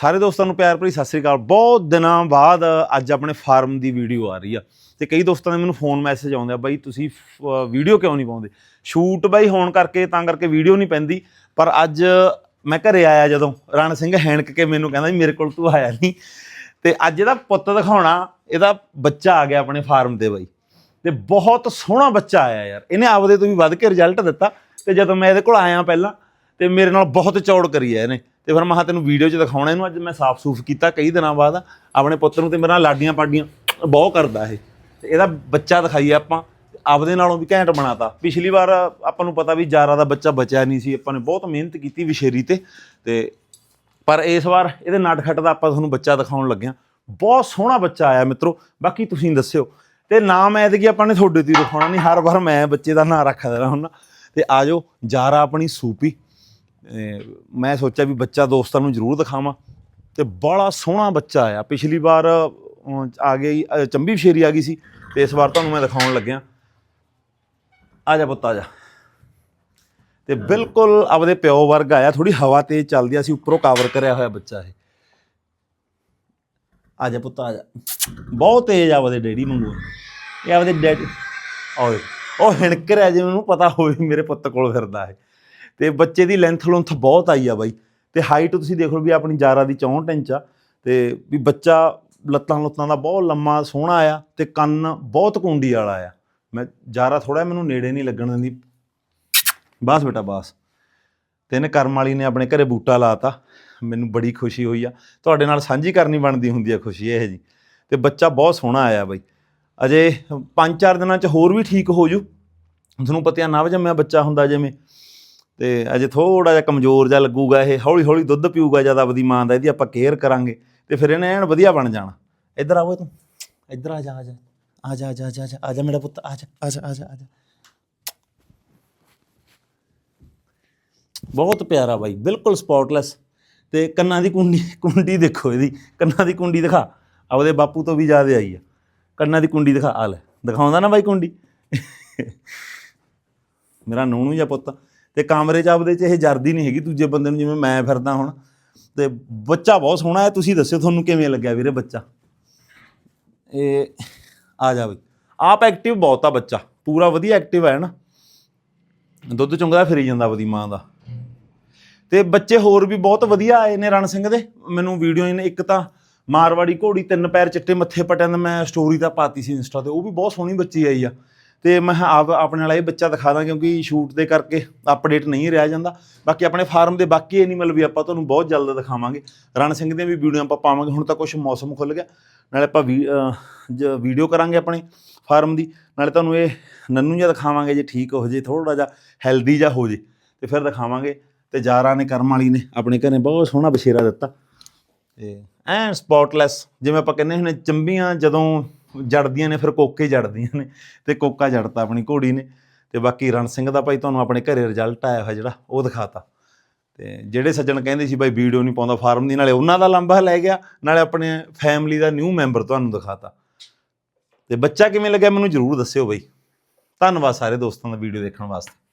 ਸਾਰੇ ਦੋਸਤਾਂ ਨੂੰ ਪਿਆਰ ਭਰੀ ਸਤਿ ਸ੍ਰੀ ਅਕਾਲ। ਬਹੁਤ ਦਿਨਾਂ ਬਾਅਦ ਅੱਜ ਆਪਣੇ ਫਾਰਮ ਦੀ ਵੀਡੀਓ ਆ ਰਹੀ ਆ ਤੇ ਕਈ ਦੋਸਤਾਂ ਦੇ ਮੈਨੂੰ ਫੋਨ ਮੈਸੇਜ ਆਉਂਦੇ ਆ, ਬਾਈ ਤੁਸੀਂ ਵੀਡੀਓ ਕਿਉਂ ਨਹੀਂ ਪਾਉਂਦੇ? ਸ਼ੂਟ ਬਾਈ ਹੋਣ ਕਰਕੇ ਤਾਂ ਕਰਕੇ ਵੀਡੀਓ ਨਹੀਂ ਪੈਂਦੀ, ਪਰ ਅੱਜ ਮੈਂ ਘਰੇ ਆਇਆ ਜਦੋਂ, ਰਣ ਸਿੰਘ ਹੈਣਕ ਕੇ ਮੈਨੂੰ ਕਹਿੰਦਾ ਵੀ ਮੇਰੇ ਕੋਲ ਤੂੰ ਆਇਆ ਨਹੀਂ। ਤੇ ਅੱਜ ਇਹਦਾ ਪੁੱਤ ਦਿਖਾਉਣਾ, ਇਹਦਾ ਬੱਚਾ ਆ ਗਿਆ ਆਪਣੇ ਫਾਰਮ ਤੇ ਬਾਈ। ਤੇ ਬਹੁਤ ਸੋਹਣਾ ਬੱਚਾ ਆਇਆ ਯਾਰ। ਇਹਨੇ ਆਪਦੇ ਤੋਂ ਵੀ ਵੱਧ ਕੇ ਰਿਜ਼ਲਟ ਦਿੱਤਾ ਤੇ ਜਦੋਂ ਮੈਂ ਇਹਦੇ ਕੋਲ ਆਇਆ ਪਹਿਲਾਂ, ਤੇ ਮੇਰੇ ਨਾਲ ਬਹੁਤ ਚੌੜ ਕਰੀ ਹੈ ਇਹਨੇ। ਤੇ ਫਿਰ ਮੈਂ ਤੈਨੂੰ ਵੀਡੀਓ 'ਚ ਦਿਖਾਉਣਾ, ਇਹਨੂੰ ਅੱਜ ਮੈਂ ਸਾਫ਼ ਸੂਫ ਕੀਤਾ ਕਈ ਦਿਨਾਂ ਬਾਅਦ, ਆਪਣੇ ਪੁੱਤ ਨੂੰ ਤੇ ਮੇਰੇ ਨਾਲ ਲਾਡੀਆਂ ਪਾਡੀਆਂ ਬਹੁਤ ਕਰਦਾ ਇਹ। ਤੇ ਇਹਦਾ ਬੱਚਾ ਦਿਖਾਈਏ ਆਪਾਂ, ਆਪਦੇ ਨਾਲੋਂ ਵੀ ਘੈਂਟ ਬਣਾਤਾ। ਪਿਛਲੀ ਵਾਰ ਆਪਾਂ ਨੂੰ ਪਤਾ ਵੀ ਜਾਰਾ ਦਾ ਬੱਚਾ ਬਚਿਆ ਨਹੀਂ ਸੀ, ਆਪਾਂ ਨੇ ਬਹੁਤ ਮਿਹਨਤ ਕੀਤੀ ਵਿਸ਼ੇਰੀ ਤੇ। ਤੇ ਪਰ ਇਸ ਵਾਰ ਇਹਦੇ ਨਟਖਟ ਦਾ ਆਪਾਂ ਤੁਹਾਨੂੰ ਬੱਚਾ ਦਿਖਾਉਣ ਲੱਗਿਆ। ਬਹੁਤ ਸੋਹਣਾ ਬੱਚਾ ਆਇਆ ਮਿੱਤਰੋ, ਬਾਕੀ ਤੁਸੀਂ ਦੱਸਿਓ। ਤੇ ਨਾਮ ਐਤਕੀ ਆਪਾਂ ਨੇ ਤੁਹਾਡੇ ਤੇ ਹੀ ਰਖਾਉਣਾ ਨਹੀਂ ਹਰ ਵਾਰ ਮੈਂ ਬੱਚੇ ਦਾ ਨਾਂ ਰੱਖ ਦੇਣਾ ਹੁੰਦਾ। ਤੇ ਆਜੋ ਜਾਰਾ ਆਪਣੀ ਸੂਪੀ। ਮੈਂ ਸੋਚਿਆ ਵੀ ਬੱਚਾ ਦੋਸਤਾਂ ਨੂੰ ਜ਼ਰੂਰ ਦਿਖਾਵਾਂ। ਤੇ ਬੜਾ ਸੋਹਣਾ ਬੱਚਾ ਆਇਆ। ਪਿਛਲੀ ਵਾਰ ਆ ਗਈ ਚੰਬੀ ਸ਼ੇਰੀ ਆ ਗਈ ਸੀ। ਤੇ ਇਸ ਵਾਰ ਤੁਹਾਨੂੰ ਮੈਂ ਦਿਖਾਉਣ ਲੱਗਿਆ। ਆ ਜਾ ਪੁੱਤ ਆ ਜਾ। ਤੇ ਬਿਲਕੁਲ ਆਪਦੇ ਪਿਓ ਵਰਗਾ ਆ ਥੋੜੀ ਹਵਾ ਤੇਜ਼ ਚੱਲਦੀ ਆ ਸੀ ਉੱਪਰੋਂ ਕਵਰ ਕਰਿਆ ਹੋਇਆ ਬੱਚਾ ਇਹ। ਆ ਜਾ ਪੁੱਤ ਆ ਜਾ। ਬਹੁਤ ਤੇਜ਼ ਆ ਆਪਦੇ ਡੈਡੀ ਵਾਂਗੂ। ਇਹ ਆਪਦੇ ਡੈਡੀ ਓਏ ਉਹ ਹਿਣਕ ਰਿਹਾ ਜਿਵੇਂ ਉਹਨੂੰ ਪਤਾ ਹੋਵੇ ਮੇਰੇ ਪੁੱਤ ਕੋਲ ਫਿਰਦਾ ਹੈ ਤੇ ਬੱਚੇ ਦੀ ਲੈਂਥ ਲੁੰਥ ਬਹੁਤ ਆਈ ਆ ਬਾਈ। ਤੇ ਹਾਈਟ ਤੁਸੀਂ ਦੇਖ ਲਓ ਵੀ ਆਪਣੀ ਜਾਰਾ ਦੀ 64 ਇੰਚ ਆ। ਤੇ ਵੀ ਬੱਚਾ ਲੱਤਾਂ ਲੁੱਤਾਂ ਦਾ ਬਹੁਤ ਲੰਮਾ, ਸੋਹਣਾ ਆ ਤੇ ਕੰਨ ਬਹੁਤ ਕੁੰਡੀ ਵਾਲਾ ਆ। ਮੈਂ ਜਾਰਾ ਥੋੜਾ ਮੈਨੂੰ ਨੇੜੇ ਨਹੀਂ ਲੱਗਣ ਦਿੰਦੀ। ਬਸ ਬੇਟਾ, ਬਸ। ਤਿੰਨ ਕਰਮ ਵਾਲੀ ਨੇ ਆਪਣੇ ਘਰੇ ਬੂਟਾ ਲਾਤਾ। ਮੈਨੂੰ ਬੜੀ ਖੁਸ਼ੀ ਹੋਈ ਆ। ਤੁਹਾਡੇ ਨਾਲ ਸਾਂਝੀ ਕਰਨੀ ਬਣਦੀ ਹੁੰਦੀ ਆ ਖੁਸ਼ੀ ਇਹ ਜੀ। ਤੇ ਬੱਚਾ ਬਹੁਤ ਸੋਹਣਾ ਆਇਆ ਬਾਈ। ਅਜੇ 5-4 ਦਿਨਾਂ ਚ ਹੋਰ ਵੀ ਠੀਕ ਹੋ ਜੂ ਤੁਹਾਨੂੰ ਪਤਾ ਨਵ ਜੰਮਿਆ ਬੱਚਾ ਹੁੰਦਾ ਜਿਵੇਂ। ਤੇ ਅਜੇ ਥੋੜਾ ਜਿਹਾ ਕਮਜ਼ੋਰ ਜਿਹਾ ਲੱਗੂਗਾ ਇਹ ਹੌਲੀ ਹੌਲੀ ਦੁੱਧ ਪੀਊਗਾ ਜਦ ਆਪਦੀ ਮਾਂ ਦਾ ਇਹਦੀ ਆਪਾਂ ਕੇਅਰ ਕਰਾਂਗੇ ਤੇ ਫਿਰ ਇਹਨੇ ਐਨ ਵਧੀਆ ਬਣ ਜਾਣਾ। ਇੱਧਰ ਆਓ ਤੂੰ। ਇੱਧਰ ਆ ਜਾ ਆ ਜਾ। ਆ ਜਾ ਆ ਜਾ ਆ ਜਾ, ਆ ਜਾ ਮੇਰਾ ਪੁੱਤ ਆ ਜਾ ਆ ਜਾ ਆ ਜਾ ਆ ਜਾ। ਬਹੁਤ ਪਿਆਰਾ ਬਾਈ ਬਿਲਕੁਲ ਸਪੌਟਲੈਸ ਤੇ ਕੰਨਾਂ ਦੀ ਕੁੰਡੀ ਕੁੰਡੀ ਦੇਖੋ ਇਹਦੀ ਕੰਨਾਂ ਦੀ ਕੁੰਡੀ ਦਿਖਾ। ਆਪਦੇ ਬਾਪੂ ਤੋਂ ਵੀ ਜ਼ਿਆਦਾ ਆਈ ਆ। ਕੰਨਾਂ ਦੀ ਕੁੰਡੀ ਦਿਖਾ ਆ ਲੈ ਦਿਖਾਉਂਦਾ ਨਾ ਬਾਈ ਕੁੰਡੀ। ਮੇਰਾ ਨੂਣੂ ਜਾਂ ਪੁੱਤ। ਤੇ ਕਾਮਰੇ 'ਚ ਆਪਦੇ 'ਚ ਇਹ ਜਰਦੀ ਨਹੀਂ ਹੈਗੀ ਦੂਜੇ ਬੰਦੇ ਨੂੰ ਜਿਵੇਂ ਮੈਂ ਫਿਰਦਾ ਹੁਣ। ਤੇ ਬੱਚਾ ਬਹੁਤ ਸੋਹਣਾ ਹੈ, ਤੁਸੀਂ ਦੱਸਿਓ ਤੁਹਾਨੂੰ ਕਿਵੇਂ ਲੱਗਿਆ ਵੀਰੇ ਬੱਚਾ? ਇਹ ਆ ਜਾ ਬਈ। ਆਪ ਐਕਟਿਵ ਬਹੁਤ ਆ ਬੱਚਾ। ਪੂਰਾ ਵਧੀਆ ਐਕਟਿਵ ਹੈ ਨਾ। ਦੁੱਧ ਚੁੰਗਦਾ ਫਿਰੀ ਜਾਂਦਾ ਆਪਦੀ ਮਾਂ ਦਾ। ਤੇ ਬੱਚੇ ਹੋਰ ਵੀ ਬਹੁਤ ਵਧੀਆ ਆਏ ਨੇ ਰਣ ਸਿੰਘ ਦੇ। ਮੈਨੂੰ ਵੀਡੀਓ ਨੇ ਇੱਕ ਤਾਂ ਮਾਰਵਾੜੀ ਘੋੜੀ ਤਿੰਨ ਪੈਰ ਚਿੱਟੇ ਮੱਥੇ ਪਟਿਆਂ ਦਾ ਮੈਂ ਸਟੋਰੀ ਤਾਂ ਪਾਤੀ ਸੀ ਇੰਸਟਾ ਤੇ। ਉਹ ਵੀ ਬਹੁਤ ਸੋਹਣੀ ਬੱਚੀ ਆਈ ਆ। ਤੇ ਮੈਂ ਕਿਹਾ, ਆਪ ਆਪਣੇ ਨਾਲ ਇਹ ਬੱਚਾ ਦਿਖਾ ਦਾਂ ਕਿਉਂਕਿ ਸ਼ੂਟ ਦੇ ਕਰਕੇ ਅਪਡੇਟ ਨਹੀਂ ਰਹਿ ਜਾਂਦਾ। ਬਾਕੀ ਆਪਣੇ ਫਾਰਮ ਦੇ ਬਾਕੀ ਐਨੀਮਲ ਵੀ ਆਪਾਂ ਤੁਹਾਨੂੰ ਬਹੁਤ ਜਲਦ ਦਿਖਾਵਾਂਗੇ। ਰਣ ਸਿੰਘ ਦੀਆਂ ਵੀ ਵੀਡੀਓ ਆਪਾਂ ਪਾਵਾਂਗੇ। ਹੁਣ ਤਾਂ ਕੁਝ ਮੌਸਮ ਖੁੱਲ ਗਿਆ। ਨਾਲੇ ਆਪਾਂ ਵੀਡੀਓ ਕਰਾਂਗੇ ਆਪਣੇ ਫਾਰਮ ਦੀ। ਨਾਲੇ ਤੁਹਾਨੂੰ ਇਹ ਨੰਨੂ ਜਿਹਾ ਦਿਖਾਵਾਂਗੇ ਜੇ ਠੀਕ ਹੋ ਜੇ ਥੋੜਾ ਜਿਹਾ ਹੈਲਦੀ ਜਿਹਾ ਹੋ ਜੇ। ਤੇ ਫਿਰ ਦਿਖਾਵਾਂਗੇ। ਤੇ ਜਾਰਾ ਨੇ, ਕਰਮ ਵਾਲੀ ਨੇ ਆਪਣੇ ਘਰੇ ਬਹੁਤ ਸੋਹਣਾ ਬਸ਼ੇਰਾ ਦਿੱਤਾ। ਤੇ ਐਂ ਸਪੌਟਲੈਸ ਜਿਵੇਂ ਆਪਾਂ ਕਹਿੰਦੇ ਹੁੰਦੇ ਚੰਬੀਆਂ ਜਦੋਂ ਜੜਦੀਆਂ ਨੇ, ਫਿਰ ਕੋਕੇ ਜੜਦੀਆਂ ਨੇ ਤੇ ਕੋਕਾ ਜੜਤਾ ਆਪਣੀ ਘੋੜੀ ਨੇ ਤੇ ਬਾਕੀ ਰਣ ਸਿੰਘ ਦਾ ਭਾਈ ਤੁਹਾਨੂੰ ਆਪਣੇ ਘਰੇ ਰਿਜ਼ਲਟ ਆਇਆ ਹੋਇਆ ਜਿਹੜਾ, ਉਹ ਦਿਖਾਤਾ। ਤੇ ਜਿਹੜੇ ਸੱਜਣ ਕਹਿੰਦੇ ਸੀ ਭਾਈ ਵੀਡੀਓ ਨਹੀਂ ਪਾਉਂਦਾ ਫਾਰਮ ਦੀ, ਨਾਲੇ ਉਹਨਾਂ ਦਾ ਲੰਬਾ ਲੈ ਗਿਆ, ਨਾਲੇ ਆਪਣੇ ਫੈਮਿਲੀ ਦਾ ਨਿਊ ਮੈਂਬਰ ਤੁਹਾਨੂੰ ਦਿਖਾਤਾ। ਤੇ ਬੱਚਾ ਕਿਵੇਂ ਲੱਗਿਆ ਮੈਨੂੰ ਜਰੂਰ ਦੱਸਿਓ ਬਈ। ਧੰਨਵਾਦ ਸਾਰੇ ਦੋਸਤਾਂ ਦਾ ਵੀਡੀਓ ਦੇਖਣ ਵਾਸਤੇ।